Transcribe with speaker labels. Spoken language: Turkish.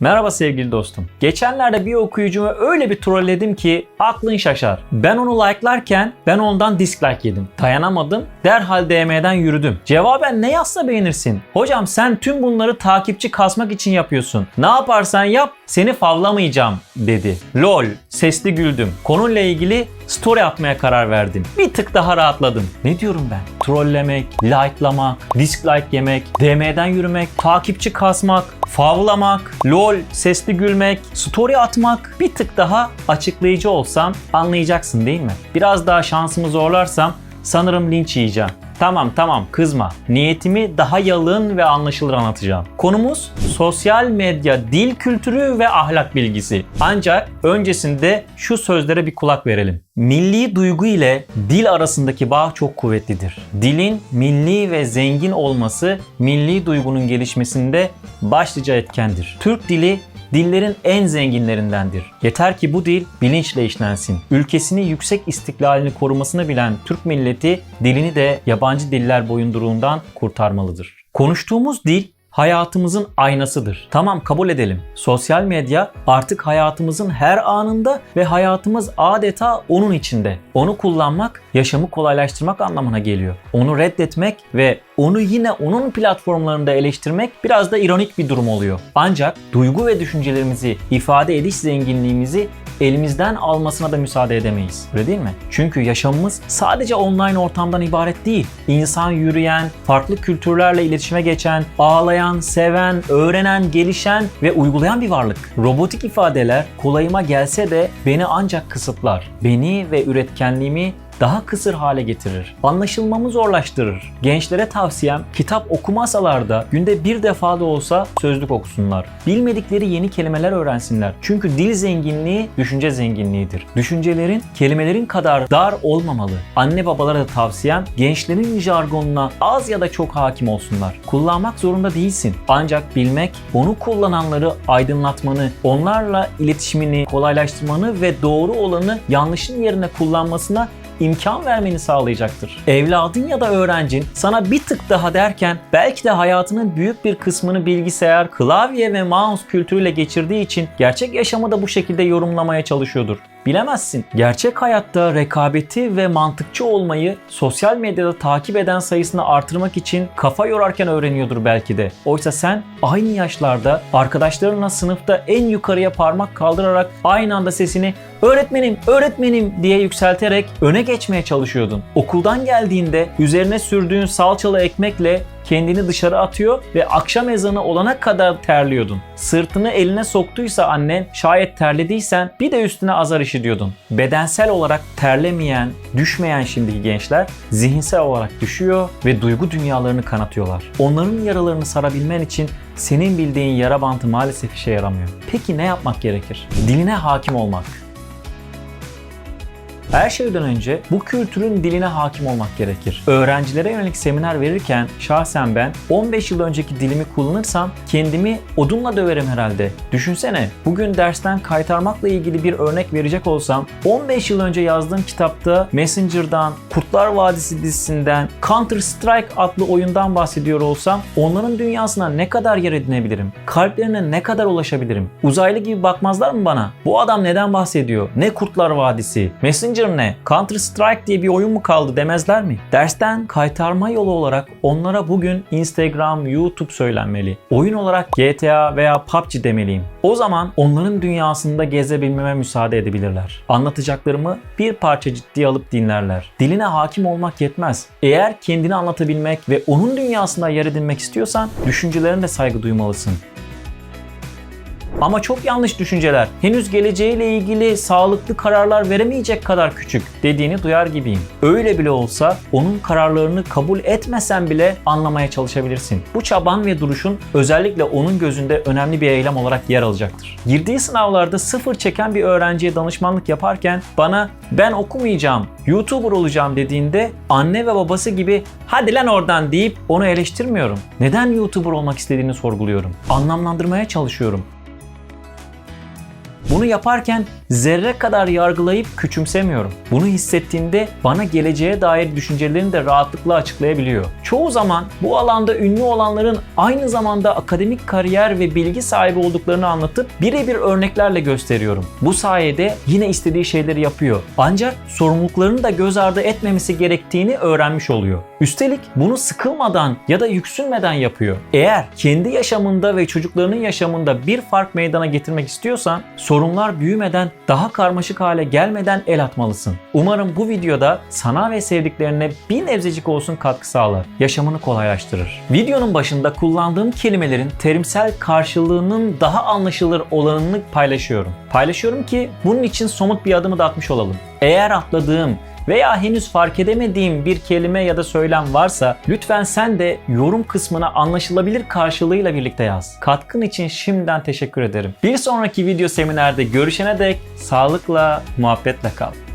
Speaker 1: Merhaba sevgili dostum. Geçenlerde bir okuyucumu öyle bir trolledim ki aklın şaşar. Ben onu like'larken ben ondan dislike yedim. Dayanamadım. Derhal DM'den yürüdüm. Cevaben ne yazsa beğenirsin. Hocam sen tüm bunları takipçi kasmak için yapıyorsun. Ne yaparsan yap seni favlamayacağım dedi. Lol sesli güldüm. Konuyla ilgili story atmaya karar verdim. Bir tık daha rahatladım. Ne diyorum ben? Trollemek, likelamak, dislike yemek, DM'den yürümek, takipçi kasmak, favlamak, lol, sesli gülmek, story atmak bir tık daha açıklayıcı olsam anlayacaksın değil mi? Biraz daha şansımı zorlarsam sanırım linç yiyeceğim. Tamam tamam kızma. Niyetimi daha yalın ve anlaşılır anlatacağım. Konumuz sosyal medya dil kültürü ve ahlak bilgisi. Ancak öncesinde şu sözlere bir kulak verelim. Milli duygu ile dil arasındaki bağ çok kuvvetlidir. Dilin milli ve zengin olması milli duygunun gelişmesinde başlıca etkendir. Türk dili dillerin en zenginlerindendir. Yeter ki bu dil bilinçle işlensin. Ülkesini yüksek istiklalini korumasını bilen Türk milleti dilini de yabancı diller boyunduruğundan kurtarmalıdır. Konuştuğumuz dil hayatımızın aynasıdır. Tamam kabul edelim. Sosyal medya artık hayatımızın her anında ve hayatımız adeta onun içinde. Onu kullanmak yaşamı kolaylaştırmak anlamına geliyor. Onu reddetmek ve onu yine onun platformlarında eleştirmek biraz da ironik bir durum oluyor. Ancak duygu ve düşüncelerimizi ifade ediş zenginliğimizi elimizden almasına da müsaade edemeyiz. Öyle değil mi? Çünkü yaşamımız sadece online ortamdan ibaret değil. İnsan yürüyen, farklı kültürlerle iletişime geçen, ağlayan, seven, öğrenen, gelişen ve uygulayan bir varlık. Robotik ifadeler kolayıma gelse de beni ancak kısıtlar. Beni ve üretkenliğimi daha kısır hale getirir. Anlaşılmamı zorlaştırır. Gençlere tavsiyem kitap okumasalar da günde bir defa da olsa sözlük okusunlar. Bilmedikleri yeni kelimeler öğrensinler. Çünkü dil zenginliği düşünce zenginliğidir. Düşüncelerin kelimelerin kadar dar olmamalı. Anne babalara da tavsiyem gençlerin jargonuna az ya da çok hakim olsunlar. Kullanmak zorunda değilsin. Ancak bilmek onu kullananları aydınlatmanı, onlarla iletişimini kolaylaştırmanı ve doğru olanı yanlışın yerine kullanmasına imkan vermeni sağlayacaktır. Evladın ya da öğrencin sana bir tık daha derken belki de hayatının büyük bir kısmını bilgisayar, klavye ve mouse kültürüyle geçirdiği için gerçek yaşamı da bu şekilde yorumlamaya çalışıyordur. Bilemezsin. Gerçek hayatta rekabeti ve mantıkçı olmayı sosyal medyada takip eden sayısını artırmak için kafa yorarken öğreniyordur belki de. Oysa sen aynı yaşlarda arkadaşlarınla sınıfta en yukarıya parmak kaldırarak aynı anda sesini öğretmenim, öğretmenim diye yükselterek öne geçmeye çalışıyordun. Okuldan geldiğinde üzerine sürdüğün salçalı ekmekle kendini dışarı atıyor ve akşam ezanı olana kadar terliyordun. Sırtını eline soktuysa annen şayet terlediysen bir de üstüne azar işitiyordun. Bedensel olarak terlemeyen, düşmeyen şimdiki gençler zihinsel olarak düşüyor ve duygu dünyalarını kanatıyorlar. Onların yaralarını sarabilmen için senin bildiğin yara bantı maalesef işe yaramıyor. Peki ne yapmak gerekir? Diline hakim olmak. Her şeyden önce bu kültürün diline hakim olmak gerekir. Öğrencilere yönelik seminer verirken şahsen ben 15 yıl önceki dilimi kullanırsam kendimi odunla döverim herhalde. Düşünsene bugün dersten kaytarmakla ilgili bir örnek verecek olsam 15 yıl önce yazdığım kitapta Messenger'dan, Kurtlar Vadisi dizisinden, Counter Strike adlı oyundan bahsediyor olsam onların dünyasına ne kadar yer edinebilirim? Kalplerine ne kadar ulaşabilirim? Uzaylı gibi bakmazlar mı bana? Bu adam neden bahsediyor? Ne Kurtlar Vadisi? Messenger ne? Counter Strike diye bir oyun mu kaldı demezler mi? Dersten kaytarma yolu olarak onlara bugün Instagram, YouTube söylenmeli. Oyun olarak GTA veya PUBG demeliyim. O zaman onların dünyasında gezebilmeme müsaade edebilirler. Anlatacaklarımı bir parça ciddiye alıp dinlerler. Diline hakim olmak yetmez. Eğer kendini anlatabilmek ve onun dünyasında yer edinmek istiyorsan düşüncelerine de saygı duymalısın. Ama çok yanlış düşünceler. Henüz geleceğiyle ilgili sağlıklı kararlar veremeyecek kadar küçük dediğini duyar gibiyim. Öyle bile olsa onun kararlarını kabul etmesen bile anlamaya çalışabilirsin. Bu çaban ve duruşun özellikle onun gözünde önemli bir eylem olarak yer alacaktır. Girdiği sınavlarda sıfır çeken bir öğrenciye danışmanlık yaparken bana ben okumayacağım, YouTuber olacağım dediğinde anne ve babası gibi hadi lan oradan deyip onu eleştirmiyorum. Neden YouTuber olmak istediğini sorguluyorum. Anlamlandırmaya çalışıyorum. Bunu yaparken zerre kadar yargılayıp küçümsemiyorum. Bunu hissettiğinde bana geleceğe dair düşüncelerini de rahatlıkla açıklayabiliyor. Çoğu zaman bu alanda ünlü olanların aynı zamanda akademik kariyer ve bilgi sahibi olduklarını anlatıp birebir örneklerle gösteriyorum. Bu sayede yine istediği şeyleri yapıyor. Ancak sorumluluklarını da göz ardı etmemesi gerektiğini öğrenmiş oluyor. Üstelik bunu sıkılmadan ya da yüksünmeden yapıyor. Eğer kendi yaşamında ve çocuklarının yaşamında bir fark meydana getirmek istiyorsan sorunlar büyümeden daha karmaşık hale gelmeden el atmalısın. Umarım bu videoda sana ve sevdiklerine bir nebzecik olsun katkı sağlar. Yaşamını kolaylaştırır. Videonun başında kullandığım kelimelerin terimsel karşılığının daha anlaşılır olanını paylaşıyorum. Paylaşıyorum ki bunun için somut bir adımı da atmış olalım. Eğer atladığım veya henüz fark edemediğim bir kelime ya da söylem varsa lütfen sen de yorum kısmına anlaşılabilir karşılığıyla birlikte yaz. Katkın için şimdiden teşekkür ederim. Bir sonraki video seminerde görüşene dek sağlıkla, muhabbetle kal.